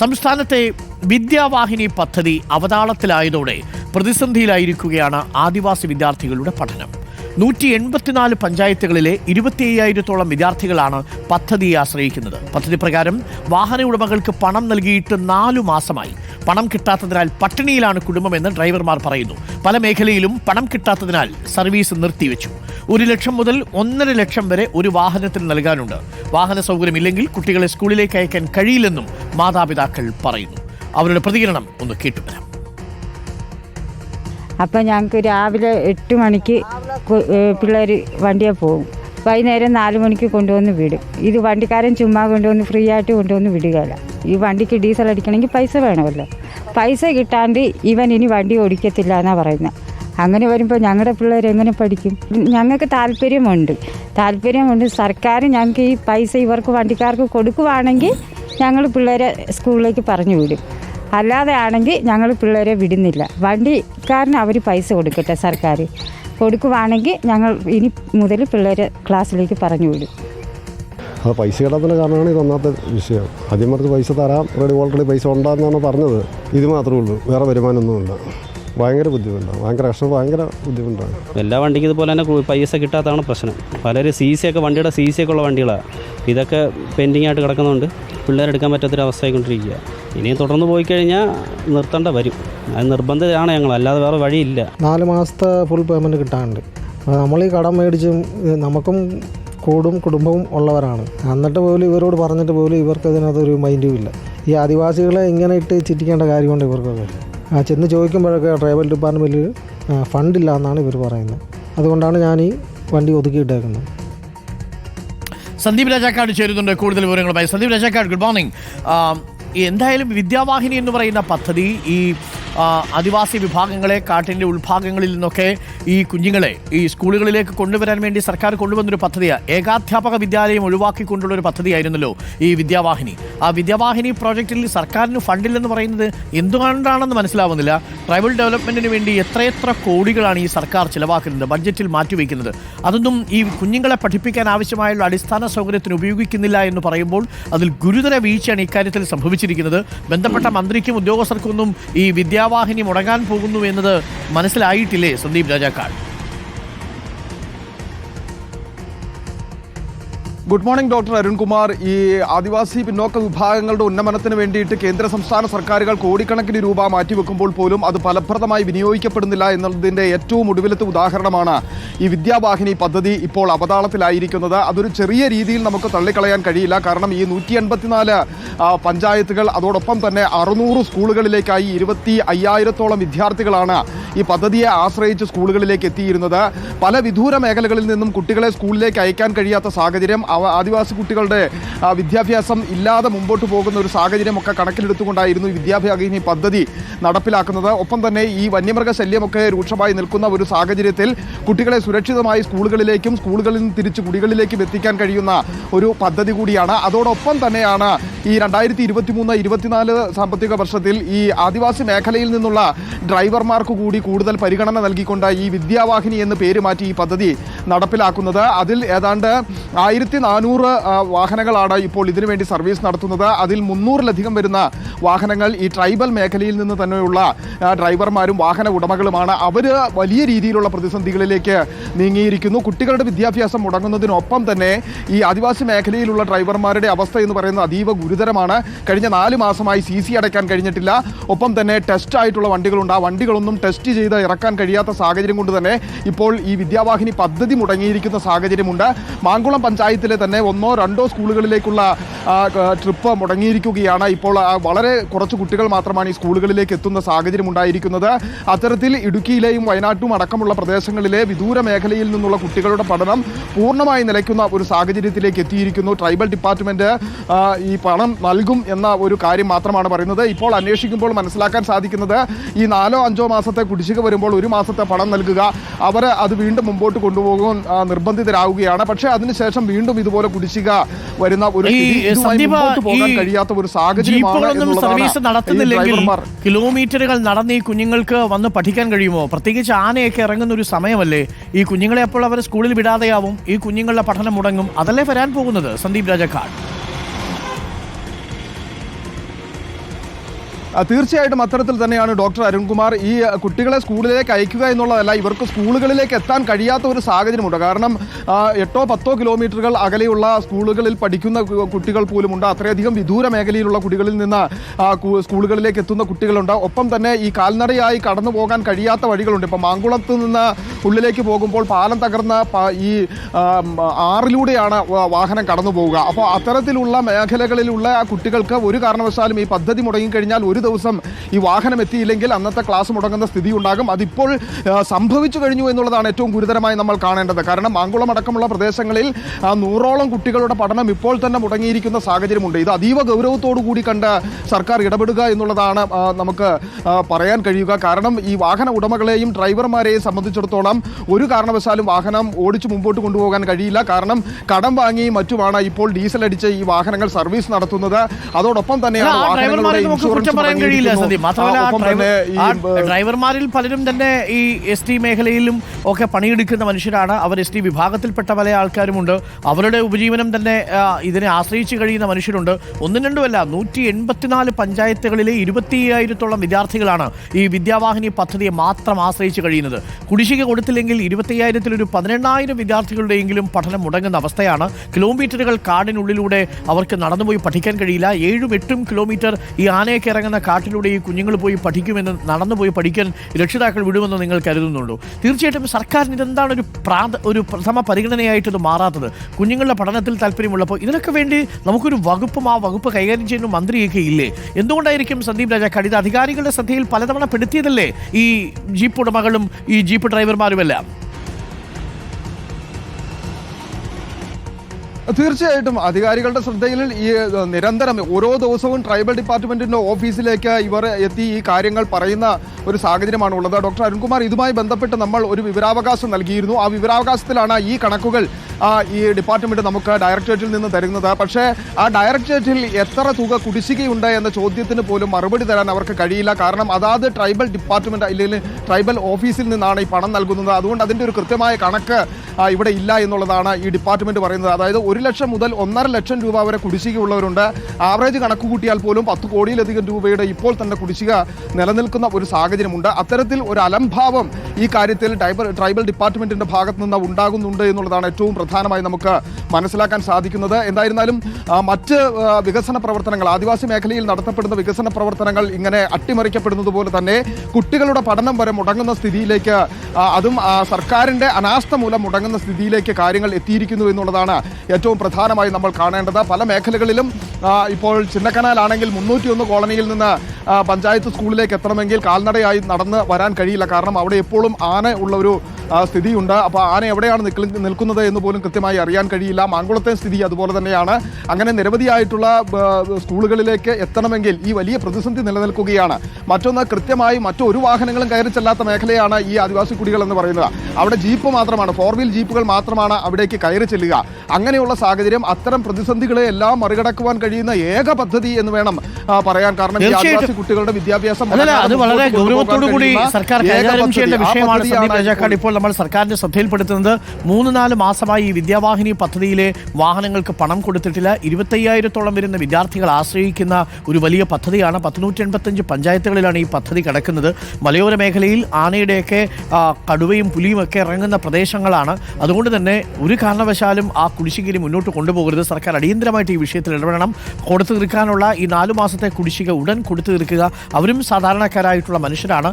സംസ്ഥാനത്തെ വിദ്യാവാഹിനി പദ്ധതി അവതാളത്തിലായതോടെ പ്രതിസന്ധിയിലായിരിക്കുകയാണ് ആദിവാസി വിദ്യാർത്ഥികളുടെ പഠനം. നൂറ്റി എൺപത്തിനാല് പഞ്ചായത്തുകളിലെ ഇരുപത്തി അയ്യായിരത്തോളം വിദ്യാർത്ഥികളാണ് പദ്ധതിയെ ആശ്രയിക്കുന്നത്. പദ്ധതി പ്രകാരം വാഹന ഉടമകൾക്ക് പണം നൽകിയിട്ട് നാലു മാസമായി. പണം കിട്ടാത്തതിനാൽ പട്ടിണിയിലാണ് കുടുംബമെന്ന് ഡ്രൈവർമാർ പറയുന്നു. പല മേഖലയിലും പണം കിട്ടാത്തതിനാൽ സർവീസ് നിർത്തിവെച്ചു. ഒരു ലക്ഷം മുതൽ ഒന്നര ലക്ഷം വരെ ഒരു വാഹനത്തിന് നൽകാനുണ്ട്. വാഹന സൗകര്യമില്ലെങ്കിൽ കുട്ടികളെ സ്കൂളിലേക്ക് അയക്കാൻ കഴിയില്ലെന്നും മാതാപിതാക്കൾ പറയുന്നു. അവരുടെ പ്രതികരണം ഒന്ന് കേട്ടുവരാം അപ്പം ഞങ്ങൾക്ക് രാവിലെ എട്ട് മണിക്ക് പിള്ളേർ വണ്ടിയെ പോകും വൈകുന്നേരം നാല് മണിക്ക് കൊണ്ടുവന്ന് വിടും. ഇത് വണ്ടിക്കാരൻ ചുമ്മാ കൊണ്ടുവന്ന് ഫ്രീ ആയിട്ട് കൊണ്ടുവന്ന് വിടുകയില്ല. ഈ വണ്ടിക്ക് ഡീസൽ അടിക്കണമെങ്കിൽ പൈസ വേണമല്ലോ. പൈസ കിട്ടാണ്ട് ഇവൻ ഇനി വണ്ടി ഓടിക്കത്തില്ല എന്നാണ് പറയുന്നത് അങ്ങനെ വരുമ്പോൾ ഞങ്ങളുടെ പിള്ളേർ എങ്ങനെ പഠിക്കും? ഞങ്ങൾക്ക് താല്പര്യമുണ്ട്. താല്പര്യമുണ്ട് സർക്കാർ ഞങ്ങൾക്ക് ഈ പൈസ ഇവർക്ക് വണ്ടിക്കാർക്ക് കൊടുക്കുവാണെങ്കിൽ ഞങ്ങൾ പിള്ളേരെ സ്കൂളിലേക്ക് പറഞ്ഞു വിടും. അല്ലാതെ ആണെങ്കിൽ ഞങ്ങൾ പിള്ളേരെ വിടുന്നില്ല. വണ്ടിക്കാരന് അവർ പൈസ കൊടുക്കട്ടെ സർക്കാർ കൊടുക്കുവാണെങ്കിൽ ഞങ്ങൾ ഇനി മുതൽ പിള്ളേരെ ക്ലാസ്സിലേക്ക് പറഞ്ഞു വിടും. അത് പൈസ കിട്ടാത്തതിന്റെ കാരണമാണ് ഇത് ഒന്നാമത്തെ വിഷയം. ആദ്യം പറഞ്ഞ് പൈസ തരാം റെഡി ഓൾറെഡി പൈസ ഉണ്ടാകുന്നതാണ് പറഞ്ഞത്. ഇത് മാത്രമേ ഉള്ളൂ വേറെ വരുമാനമൊന്നുമില്ല. ഭയങ്കര ബുദ്ധിമുട്ടാണ് ഭയങ്കര കഷ്ടം ഭയങ്കര ബുദ്ധിമുട്ടാണ്. എല്ലാ വണ്ടിക്കും ഇതുപോലെ തന്നെ പൈസ കിട്ടാത്തതാണ് പ്രശ്നം. പലരും സി സി ഒക്കെ വണ്ടിയുടെ സി സി ഒക്കെ ഉള്ള വണ്ടികളാണ് ഇതൊക്കെ പെൻഡിങ് ആയിട്ട് കിടക്കുന്നുണ്ട് പിള്ളേരെടുക്കാൻ പറ്റാത്തൊരവസ്ഥയായിക്കൊണ്ടിരിക്കുക ഇനിയും തുടർന്ന് പോയി കഴിഞ്ഞാൽ നിർത്തേണ്ട വരും. അത് നിർബന്ധിതരാണ് ഞങ്ങൾ അല്ലാതെ വേറെ വഴിയില്ല. നാല് മാസത്തെ ഫുൾ പേയ്മെന്റ് കിട്ടാനുണ്ട്. നമ്മൾ ഈ കടം മേടിച്ചും നമുക്കും കൂടും കുടുംബവും ഉള്ളവരാണ്. എന്നിട്ട് പോലും ഇവരോട് പറഞ്ഞിട്ട് പോലും ഇവർക്ക് അതിനകത്തൊരു മൈൻഡും ഇല്ല. ഈ ആദിവാസികളെ ഇങ്ങനെ ഇട്ട് ചിറ്റിക്കേണ്ട കാര്യമുണ്ട് ഇവർക്കൊക്കെ ചെന്ന് ചോദിക്കുമ്പോഴൊക്കെ ട്രൈബൽ ഡിപ്പാർട്ട്മെന്റിൽ ഫണ്ടില്ല എന്നാണ് ഇവർ പറയുന്നത്. അതുകൊണ്ടാണ് ഞാൻ ഈ വണ്ടി ഒതുക്കിയിട്ടേക്കുന്നത്. സന്ദീപ് രാജാക്കാട് ചേരുന്നുണ്ട്. കൂടുതൽ വിവരങ്ങളുമായി. സന്ദീപ് രാജാക്കാട് ഗുഡ് മോർണിംഗ് എന്തായാലും വിദ്യാവാഹിനി എന്ന് പറയുന്ന പദ്ധതി ഈ ആദിവാസി വിഭാഗങ്ങളെ കാട്ടിന്റെ ഉൾഭാഗങ്ങളിൽ നിന്നൊക്കെ ഈ കുഞ്ഞുങ്ങളെ ഈ സ്കൂളുകളിലേക്ക് കൊണ്ടുവരാൻ വേണ്ടി സർക്കാർ കൊണ്ടുവന്നൊരു പദ്ധതിയാണ് ഏകാധ്യാപക വിദ്യാലയം ഒഴിവാക്കിക്കൊണ്ടുള്ള ഒരു പദ്ധതിയായിരുന്നല്ലോ ഈ വിദ്യാവാഹിനി. ആ വിദ്യാവാഹിനി പ്രോജക്റ്റിൽ സർക്കാരിന് ഫണ്ടില്ലെന്ന് പറയുന്നത് എന്തുകൊണ്ടാണെന്ന് മനസ്സിലാവുന്നില്ല. ട്രൈബൽ ഡെവലപ്മെന്റിന് വേണ്ടി എത്രയെത്ര കോടികളാണ് ഈ സർക്കാർ ചിലവാക്കുന്നത് ബഡ്ജറ്റിൽ മാറ്റിവെക്കുന്നത്. അതൊന്നും ഈ കുഞ്ഞുങ്ങളെ പഠിപ്പിക്കാൻ ആവശ്യമായുള്ള അടിസ്ഥാന സൗകര്യത്തിന് ഉപയോഗിക്കുന്നില്ല എന്ന് പറയുമ്പോൾ അതിൽ ഗുരുതര വീഴ്ചയാണ് ഇക്കാര്യത്തിൽ സംഭവിച്ചിരിക്കുന്നത്. ബന്ധപ്പെട്ട മന്ത്രിക്കും ഉദ്യോഗസ്ഥർക്കൊന്നും ഈ ഈ വിദ്യാവാഹിനി മുടങ്ങാൻ പോകുന്നു എന്നത് മനസ്സിലായിട്ടില്ലേ Sandeep Rajakkad good morning doctor Arunkumar ഈ ആദിവാസി പിന്നോക്ക വിഭാഗങ്ങളുടെ ഉന്നമനത്തിന് വേണ്ടിയിട്ട് കേന്ദ്ര സംസ്ഥാന സർക്കാരുകൾ കോടിക്കണക്കിന് രൂപ മാറ്റിവെക്കുമ്പോൾ പോലും അത് ഫലപ്രദമായി വിനിയോഗിക്കപ്പെടുന്നില്ല എന്നുള്ളതിന്റെ ഏറ്റവും ഒടുവിലത്തെ ഉദാഹരണമാണ് ഈ വിദ്യാവാഹിനി പദ്ധതി ഇപ്പോൾ അവതാളത്തിലായിരിക്കുന്നത്. അതൊരു ചെറിയ രീതിയിൽ നമുക്ക് തള്ളിക്കളയാൻ കഴിയില്ല. കാരണം ഈ നൂറ്റി എൺപത്തിനാല് പഞ്ചായത്തുകൾ അതോടൊപ്പം തന്നെ അറുന്നൂറ് സ്കൂളുകളിലേക്കായി ഇരുപത്തി അയ്യായിരത്തോളം വിദ്യാർത്ഥികളാണ് ഈ പദ്ധതിയെ ആശ്രയിച്ച് സ്കൂളുകളിലേക്ക് എത്തിയിരുന്നത്. പല വിദൂര മേഖലകളിൽ നിന്നും കുട്ടികളെ സ്കൂളിലേക്ക് അയക്കാൻ കഴിയാത്ത സാഹചര്യം ആദിവാസി കുട്ടികളുടെ വിദ്യാഭ്യാസം ഇല്ലാതെ മുമ്പോട്ട് പോകുന്ന ഒരു സാഹചര്യമൊക്കെ കണക്കിലെടുത്തുകൊണ്ടായിരുന്നു ഈ വിദ്യാഭ്യാസിനി പദ്ധതി നടപ്പിലാക്കുന്നത്. ഒപ്പം തന്നെ ഈ വന്യമൃഗ ശല്യമൊക്കെ രൂക്ഷമായി നിൽക്കുന്ന ഒരു സാഹചര്യത്തിൽ കുട്ടികളെ സുരക്ഷിതമായി സ്കൂളുകളിലേക്കും സ്കൂളുകളിൽ നിന്ന് തിരിച്ച് കുടികളിലേക്കും എത്തിക്കാൻ കഴിയുന്ന ഒരു പദ്ധതി കൂടിയാണ്. അതോടൊപ്പം തന്നെയാണ് ഈ രണ്ടായിരത്തി ഇരുപത്തി മൂന്ന് ഇരുപത്തിനാല് സാമ്പത്തിക വർഷത്തിൽ ഈ ആദിവാസി മേഖലയിൽ നിന്നുള്ള ഡ്രൈവർമാർക്ക് കൂടി കൂടുതൽ പരിഗണന നൽകിക്കൊണ്ട് ഈ വിദ്യാവാഹിനി എന്ന് പേര് മാറ്റി ഈ പദ്ധതി നടപ്പിലാക്കുന്നത്. അതിൽ ഏതാണ്ട് ആയിരത്തി നാനൂറ് വാഹനങ്ങളാണ് ഇപ്പോൾ ഇതിനുവേണ്ടി സർവീസ് നടത്തുന്നത്. അതിൽ മുന്നൂറിലധികം വരുന്ന വാഹനങ്ങൾ ഈ ട്രൈബൽ മേഖലയിൽ നിന്ന് തന്നെയുള്ള ഡ്രൈവർമാരും വാഹന ഉടമകളുമാണ്. അവർ വലിയ രീതിയിലുള്ള പ്രതിസന്ധികളിലേക്ക് നീങ്ങിയിരിക്കുന്നു. കുട്ടികളുടെ വിദ്യാഭ്യാസം മുടങ്ങുന്നതിനൊപ്പം തന്നെ ഈ ആദിവാസി മേഖലയിലുള്ള ഡ്രൈവർമാരുടെ അവസ്ഥ എന്ന് പറയുന്നത് അതീവ ഗുരുതരമാണ്. കഴിഞ്ഞ നാല് മാസമായി സി സി അടയ്ക്കാൻ കഴിഞ്ഞിട്ടില്ല. ഒപ്പം തന്നെ ടെസ്റ്റ് ആയിട്ടുള്ള വണ്ടികളുണ്ട്. ആ വണ്ടികളൊന്നും ടെസ്റ്റ് ചെയ്ത് ഇറക്കാൻ കഴിയാത്ത സാഹചര്യം കൊണ്ട് തന്നെ ഇപ്പോൾ ഈ വിദ്യാവാഹിനി പദ്ധതി മുടങ്ങിയിരിക്കുന്ന സാഹചര്യമുണ്ട്. മാങ്കുളം പഞ്ചായത്തിലെ തന്നെ ഒന്നോ രണ്ടോ സ്കൂളുകളിലേക്കുള്ള ട്രിപ്പ് മുടങ്ങിയിരിക്കുകയാണ്. ഇപ്പോൾ വളരെ കുറച്ച് കുട്ടികൾ മാത്രമാണ് ഈ സ്കൂളുകളിലേക്ക് എത്തുന്ന സാഹചര്യം ഉണ്ടായിരിക്കുന്നത്. അത്തരത്തിൽ ഇടുക്കിയിലെയും വയനാട്ടും അടക്കമുള്ള പ്രദേശങ്ങളിലെ വിദൂര മേഖലയിൽ നിന്നുള്ള കുട്ടികളുടെ പഠനം പൂർണമായി നിലയ്ക്കുന്ന ഒരു സാഹചര്യത്തിലേക്ക് എത്തിയിരിക്കുന്നു. ട്രൈബൽ ഡിപ്പാർട്ട്മെന്റ് ഈ പണം നൽകും എന്ന ഒരു കാര്യം മാത്രമാണ് പറയുന്നത്. ഇപ്പോൾ അന്വേഷിക്കുമ്പോൾ മനസ്സിലാക്കാൻ സാധിക്കുന്നത് ഈ നാലോ അഞ്ചോ മാസത്തെ കുടിശ്ശിക വരുമ്പോൾ ഒരു മാസത്തെ പണം നൽകുക. അവർ അത് വീണ്ടും മുമ്പോട്ട് കൊണ്ടുപോകാൻ ആ, നിർബന്ധിതരാകുകയാണ് പക്ഷേ അതിനുശേഷം വീണ്ടും ഇതുപോലെ കുടിശ്ശിക വരുന്ന ഒരു പോകാൻ കഴിയാത്ത ഒരു സാഹചര്യമാണ് കിലോമീറ്ററുകൾ നടന്ന് ഈ കുഞ്ഞുങ്ങൾക്ക് വന്ന് പഠിക്കാൻ കഴിയുമോ? പ്രത്യേകിച്ച് ആനയൊക്കെ ഇറങ്ങുന്ന ഒരു സമയമല്ലേ? ഈ കുഞ്ഞുങ്ങളെ അപ്പോൾ അവർ സ്കൂളിൽ വിടാതെയാവും ഈ കുഞ്ഞുങ്ങളുടെ പഠനം മുടങ്ങും. അതല്ലേ വരാൻ പോകുന്നത് സന്ദീപ് രാജക്കാട്? തീർച്ചയായിട്ടും അത്തരത്തിൽ തന്നെയാണ് ഡോക്ടർ അരുൺകുമാർ ഈ കുട്ടികളെ സ്കൂളിലേക്ക് അയക്കുക എന്നുള്ളതല്ല ഇവർക്ക് സ്കൂളുകളിലേക്ക് എത്താൻ കഴിയാത്ത ഒരു സാഹചര്യമുണ്ട്. കാരണം എട്ടോ പത്തോ കിലോമീറ്ററുകൾ അകലെയുള്ള സ്കൂളുകളിൽ പഠിക്കുന്ന കുട്ടികൾ പോലുമുണ്ട്. അത്രയധികം വിദൂര മേഖലയിലുള്ള കുട്ടികളിൽ നിന്ന് സ്കൂളുകളിലേക്ക് എത്തുന്ന കുട്ടികളുണ്ട്. ഒപ്പം തന്നെ ഈ കാൽനടയായി കടന്നു പോകാൻ കഴിയാത്ത വഴികളുണ്ട്. ഇപ്പം മാങ്കുളത്ത് നിന്ന് ഉള്ളിലേക്ക് പോകുമ്പോൾ പാലം തകർന്ന ഈ ആറിലൂടെയാണ് വാഹനം കടന്നു പോവുക. അപ്പോൾ അത്തരത്തിലുള്ള മേഖലകളിലുള്ള കുട്ടികൾക്ക് ഒരു കാരണവശാലും ഈ പദ്ധതി മുടങ്ങിക്കഴിഞ്ഞാൽ ഒരു ദിവസം ഈ വാഹനം എത്തിയില്ലെങ്കിൽ അന്നത്തെ ക്ലാസ് മുടങ്ങുന്ന സ്ഥിതി ഉണ്ടാകും അതിപ്പോൾ സംഭവിച്ചു കഴിഞ്ഞു എന്നുള്ളതാണ് ഏറ്റവും ഗുരുതരമായി നമ്മൾ കാണേണ്ടത്. കാരണം മാങ്കുളം അടക്കമുള്ള പ്രദേശങ്ങളിൽ നൂറോളം കുട്ടികളുടെ പഠനം ഇപ്പോൾ തന്നെ മുടങ്ങിയിരിക്കുന്ന സാഹചര്യമുണ്ട്. ഇത് അതീവ ഗൗരവത്തോടു കൂടി കണ്ട് സർക്കാർ ഇടപെടുക എന്നുള്ളതാണ് നമുക്ക് പറയാൻ കഴിയുക. കാരണം ഈ വാഹന ഉടമകളെയും ഡ്രൈവർമാരെയും സംബന്ധിച്ചിടത്തോളം ഒരു കാരണവശാലും വാഹനം ഓടിച്ചു മുമ്പോട്ട് കൊണ്ടുപോകാൻ കഴിയില്ല. കാരണം കടം വാങ്ങിയും മറ്റുമാണ് ഇപ്പോൾ ഡീസൽ അടിച്ച് ഈ വാഹനങ്ങൾ സർവീസ് നടത്തുന്നത്. അതോടൊപ്പം തന്നെയാണ് വാഹനങ്ങളുടെ ഇൻഷുറൻസ് പറയാൻ കഴിയില്ല മുടങ്ങിയിരിക്കുന്നു. മാത്രമല്ല ഡ്രൈവർമാരിൽ പലരും തന്നെ ഈ എസ് ടി മേഖലയിലും ഒക്കെ പണിയെടുക്കുന്ന മനുഷ്യരാണ്. അവർ എസ് ടി വിഭാഗത്തിൽപ്പെട്ട പല ആൾക്കാരുമുണ്ട്. അവരുടെ ഉപജീവനം തന്നെ ഇതിനെ ആശ്രയിച്ച് കഴിയുന്ന മനുഷ്യരുണ്ട്. ഒന്നും രണ്ടുമല്ല നൂറ്റി എൺപത്തിനാല് പഞ്ചായത്തുകളിലെ ഇരുപത്തി അയ്യായിരത്തോളം വിദ്യാർത്ഥികളാണ് ഈ വിദ്യാവാഹിനി പദ്ധതിയെ മാത്രം ആശ്രയിച്ച് കഴിയുന്നത്. കുടിശ്ശിക കൊടുത്തില്ലെങ്കിൽ ഇരുപത്തയ്യായിരത്തിൽ ഒരു പതിനെണ്ണായിരം വിദ്യാർത്ഥികളുടെയെങ്കിലും പഠനം മുടങ്ങുന്ന അവസ്ഥയാണ്. കിലോമീറ്ററുകൾ കാടിനുള്ളിലൂടെ അവർക്ക് നടന്നുപോയി പഠിക്കാൻ കഴിയില്ല. ഏഴും എട്ടും കിലോമീറ്റർ ഈ ആനയൊക്കെ ഇറങ്ങുന്ന കാട്ടിലൂടെ ഈ കുഞ്ഞുങ്ങൾ പോയി പഠിക്കുമെന്ന് നടന്നു പോയി പഠിക്കാൻ രക്ഷിതാക്കൾ വിടുമെന്ന് നിങ്ങൾ കരുതുന്നുണ്ടോ? തീർച്ചയായിട്ടും സർക്കാരിന് ഇതെന്താണ് ഒരു പ്രാഥ ഒരു പ്രഥമ പരിഗണനയായിട്ട് ഇത് മാറാത്തത്? കുഞ്ഞുങ്ങളുടെ പഠനത്തിൽ താല്പര്യമുള്ളപ്പോൾ ഇതിനൊക്കെ വേണ്ടി നമുക്കൊരു വകുപ്പും ആ വകുപ്പ് കൈകാര്യം ചെയ്യുന്ന മന്ത്രിയൊക്കെ ഇല്ലേ എന്തുകൊണ്ടായിരിക്കും സന്ദീപ് രാജാക്കാട് കടിത അധികാരികളുടെ ശ്രദ്ധയിൽ പലതവണ പെടുത്തിയതല്ലേ ഈ ജീപ്പ് ഉടമകളും ഈ ജീപ്പ് ഡ്രൈവർമാരുമെല്ലാം? തീർച്ചയായിട്ടും അധികാരികളുടെ ശ്രദ്ധയിൽ ഈ നിരന്തരം ഓരോ ദിവസവും ട്രൈബൽ ഡിപ്പാർട്ട്മെന്റിന്റെ ഓഫീസിലേക്ക് ഇവർ എത്തി ഈ കാര്യങ്ങൾ പറയുന്ന ഒരു സാഹചര്യമാണ് ഉള്ളത് ഡോക്ടർ അരുൺകുമാർ ഇതുമായി ബന്ധപ്പെട്ട് നമ്മൾ ഒരു വിവരാവകാശം നൽകിയിരുന്നു. ആ വിവരാവകാശത്തിലാണ് ഈ കണക്കുകൾ ഈ ഡിപ്പാർട്ട്മെന്റ് നമുക്ക് ഡയറക്ടറേറ്റിൽ നിന്ന് തരുന്നത്. പക്ഷേ ആ ഡയറക്ടറേറ്റിൽ എത്ര തുക കുടിശ്ശികയുണ്ട് എന്ന ചോദ്യത്തിന് പോലും മറുപടി തരാൻ അവർക്ക് കഴിയില്ല. കാരണം അതാത് ട്രൈബൽ ഡിപ്പാർട്ട്മെന്റ് അല്ലെങ്കിൽ ട്രൈബൽ ഓഫീസിൽ നിന്നാണ് ഈ പണം നൽകുന്നത്. അതുകൊണ്ട് അതിന്റെ ഒരു കൃത്യമായ കണക്ക് ഇവിടെ ഇല്ല എന്നുള്ളതാണ് ഈ ഡിപ്പാർട്ട്മെന്റ് പറയുന്നത്. അതായത് ഒരു ലക്ഷം മുതൽ ഒന്നര ലക്ഷം രൂപ വരെ കുടിശ്ശികയുള്ളവരുണ്ട്. ആവറേജ് കണക്ക് കൂട്ടിയാൽ പോലും പത്ത് കോടിയിലധികം രൂപയുടെ ഇപ്പോൾ തന്നെ കുടിശ്ശിക നിലനിൽക്കുന്ന ഒരു സാഹചര്യമുണ്ട്. അത്തരത്തിൽ ഒരു അലംഭാവം ഈ കാര്യത്തിൽ ട്രൈബൽ ട്രൈബൽ ഡിപ്പാർട്ട്മെന്റിന്റെ ഭാഗത്ത് നിന്ന് ഉണ്ടാകുന്നുണ്ട് എന്നുള്ളതാണ് ഏറ്റവും പ്രധാനമായി നമുക്ക് മനസ്സിലാക്കാൻ സാധിക്കുന്നത്. എന്തായിരുന്നാലും മറ്റ് വികസന പ്രവർത്തനങ്ങൾ ആദിവാസി മേഖലയിൽ നടത്തപ്പെടുന്ന വികസന പ്രവർത്തനങ്ങൾ ഇങ്ങനെ അട്ടിമറിക്കപ്പെടുന്നത് പോലെ തന്നെ കുട്ടികളുടെ പഠനം വരെ മുടങ്ങുന്ന സ്ഥിതിയിലേക്ക് അതും സർക്കാരിന്റെ അനാസ്ഥ മൂലം മുടങ്ങുന്ന സ്ഥിതിയിലേക്ക് കാര്യങ്ങൾ എത്തിയിരിക്കുന്നു എന്നുള്ളതാണ് ഏറ്റവും പ്രധാനമായി നമ്മൾ കാണേണ്ടത്. പല മേഖലകളിലും ഇപ്പോൾ ചിന്നക്കനാലാണെങ്കിൽ മുന്നൂറ്റിയൊന്ന് കോളനിയിൽ നിന്ന് പഞ്ചായത്ത് സ്കൂളിലേക്ക് എത്തണമെങ്കിൽ കാൽനടയായി നടന്ന് വരാൻ കഴിയില്ല. കാരണം അവിടെ എപ്പോഴും ആന ഉള്ള ഒരു സ്ഥിതിയുണ്ട്. അപ്പോൾ ആന എവിടെയാണ് നിൽക്ക- നിൽക്കുന്നത് എന്ന് പോലും കൃത്യമായി അറിയാൻ കഴിയില്ല. മാങ്കുളത്തെ സ്ഥിതി അതുപോലെ തന്നെയാണ്. അങ്ങനെ നിരവധിയായിട്ടുള്ള സ്കൂളുകളിലേക്ക് എത്തണമെങ്കിൽ ഈ വലിയ പ്രതിസന്ധി നിലനിൽക്കുകയാണ്. മറ്റൊന്ന് കൃത്യമായി മറ്റൊരു വാഹനങ്ങളും കയറി ചെല്ലാത്ത മേഖലയാണ് ഈ ആദിവാസി കുടികൾ എന്ന് പറയുന്നത്. അവിടെ ജീപ്പ് മാത്രമാണ് ഫോർ വീൽ ജീപ്പുകൾ മാത്രമാണ് അവിടേക്ക് കയറി ചെല്ലുക. അങ്ങനെയുള്ള സാഹചര്യം അത്തരം പ്രതിസന്ധികളെ എല്ലാം മറികടക്കുവാൻ കഴിയുന്ന ഏക പദ്ധതി എന്ന് വേണം പറയാൻ. കാരണം ഈ ആദിവാസി കുട്ടികളുടെ വിദ്യാഭ്യാസം അത് വളരെ ഗൗരവത്തോടു കൂടി സർക്കാർ വിഷയമാണ് ഇപ്പോൾ നമ്മൾ സർക്കാരിന്റെ ശ്രദ്ധയിൽപ്പെടുത്തുന്നത് മൂന്ന് നാല് മാസമായി ഈ വിദ്യാവാഹിനി പദ്ധതിയിലെ വാഹനങ്ങൾക്ക് പണം കൊടുത്തിട്ടില്ല. ഇരുപത്തയ്യായിരത്തോളം വരുന്ന വിദ്യാർത്ഥികൾ ആശ്രയിക്കുന്ന ഒരു വലിയ പദ്ധതിയാണ്. പത്തുനൂറ്റി എൺപത്തഞ്ച് പഞ്ചായത്തുകളിലാണ് ഈ പദ്ധതി കിടക്കുന്നത്. മലയോര മേഖലയിൽ ആനയുടെയൊക്കെ കടുവയും പുലിയും ഒക്കെ ഇറങ്ങുന്ന പ്രദേശങ്ങളാണ്. അതുകൊണ്ട് തന്നെ ഒരു കാരണവശാലും ആ കുടിശ്ശികയിൽ മുന്നോട്ട് കൊണ്ടുപോകരുത്. സർക്കാർ അടിയന്തരമായിട്ട് ഈ വിഷയത്തിൽ ഇടപെടണം. കൊടുത്തു തീർക്കാനുള്ള ഈ നാലു മാസത്തെ കുടിശ്ശിക ഉടൻ കൊടുത്തു തീർക്കുക. അവരും സാധാരണക്കാരായിട്ടുള്ള മനുഷ്യരാണ്.